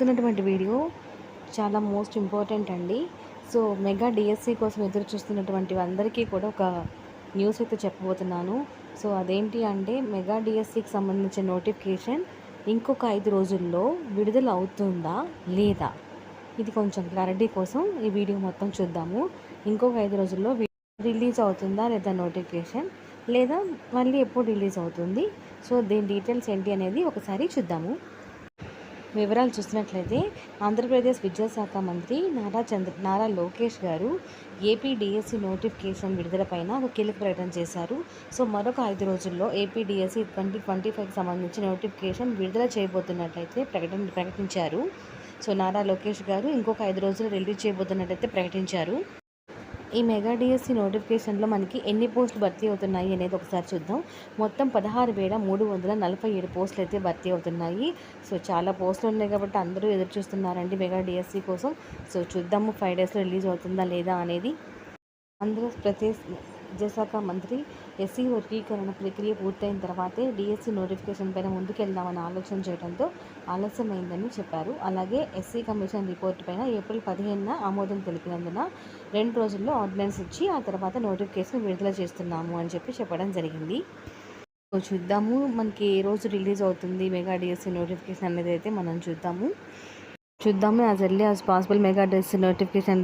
చూస్తున్నటువంటి వీడియో చాలా most important అండి. సో మెగా డిఎస్సి కోసం ఎదురు చూస్తున్నటువంటి అందరికీ కూడా ఒక న్యూస్ అయితే చెప్పబోతున్నాను. సో అదేంటి అంటే మెగా డిఎస్సికి సంబంధించిన నోటిఫికేషన్ ఇంకొక ఐదు రోజుల్లో విడుదల అవుతుందా లేదా? ఇది కొంచెం క్లారిటీ కోసం ఈ వీడియో మొత్తం చూద్దాము. ఇంకొక ఐదు రోజుల్లో రిలీజ్ అవుతుందా లేదా నోటిఫికేషన్ లేదా మళ్ళీ ఎప్పుడు రిలీజ్ అవుతుంది? సో దీని డీటెయిల్స్ ఏంటి అనేది ఒకసారి చూద్దాము. వివరాలు చూసినట్లయితే ఆంధ్రప్రదేశ్ విద్యాశాఖ మంత్రి నారా చంద్ర నారా లోకేష్ గారు ఏపీ డిఎస్సి నోటిఫికేషన్ విడుదలపైన ఒక కీలక ప్రకటన చేశారు. సో మరొక ఐదు రోజుల్లో ఏపీ డిఎస్సి ట్వంటీ ట్వంటీ ఫైవ్కి సంబంధించి నోటిఫికేషన్ విడుదల చేయబోతున్నట్లయితే ప్రకటన ప్రకటించారు. సో నారా లోకేష్ గారు ఇంకొక ఐదు రోజులు రిలీజ్ చేయబోతున్నట్లయితే ప్రకటించారు. ఈ మెగా డిఎస్సి నోటిఫికేషన్లో మనకి ఎన్ని పోస్టులు భర్తీ అవుతున్నాయి అనేది ఒకసారి చూద్దాం. మొత్తం పదహారు వేల మూడు వందల నలభై ఏడు పోస్టులు అయితే భర్తీ అవుతున్నాయి. సో చాలా పోస్టులు ఉన్నాయి కాబట్టి అందరూ ఎదురు చూస్తున్నారండి మెగా డిఎస్సి కోసం. సో చూద్దాము ఫైవ్ డేస్లో రిలీజ్ అవుతుందా లేదా అనేది. ఆంధ్రప్రదేశ్ విద్యాశాఖ మంత్రి ఎస్సీ వర్గీకరణ ప్రక్రియ పూర్తయిన తర్వాతే డిఎస్సి నోటిఫికేషన్ పైన ముందుకెళ్దామని ఆలోచన చేయడంతో ఆలస్యమైందని చెప్పారు. అలాగే ఎస్సీ కమిషన్ రిపోర్ట్ పైన ఏప్రిల్ పదిహేనున ఆమోదం తెలిపినందున రెండు రోజుల్లో ఆర్డినెన్స్ ఇచ్చి ఆ తర్వాత నోటిఫికేషన్ విడుదల చేస్తున్నాము అని చెప్పి చెప్పడం జరిగింది. చూద్దాము మనకి ఏ రోజు రిలీజ్ అవుతుంది మెగా డిఎస్సీ నోటిఫికేషన్ అనేది అయితే మనం చూద్దాము. చూద్దాము as early as possible mega DSC notification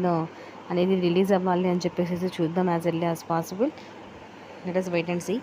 అనేది రిలీజ్ అవ్వాలి అని చెప్పేసి చూద్దాం as early as possible. Let us wait and see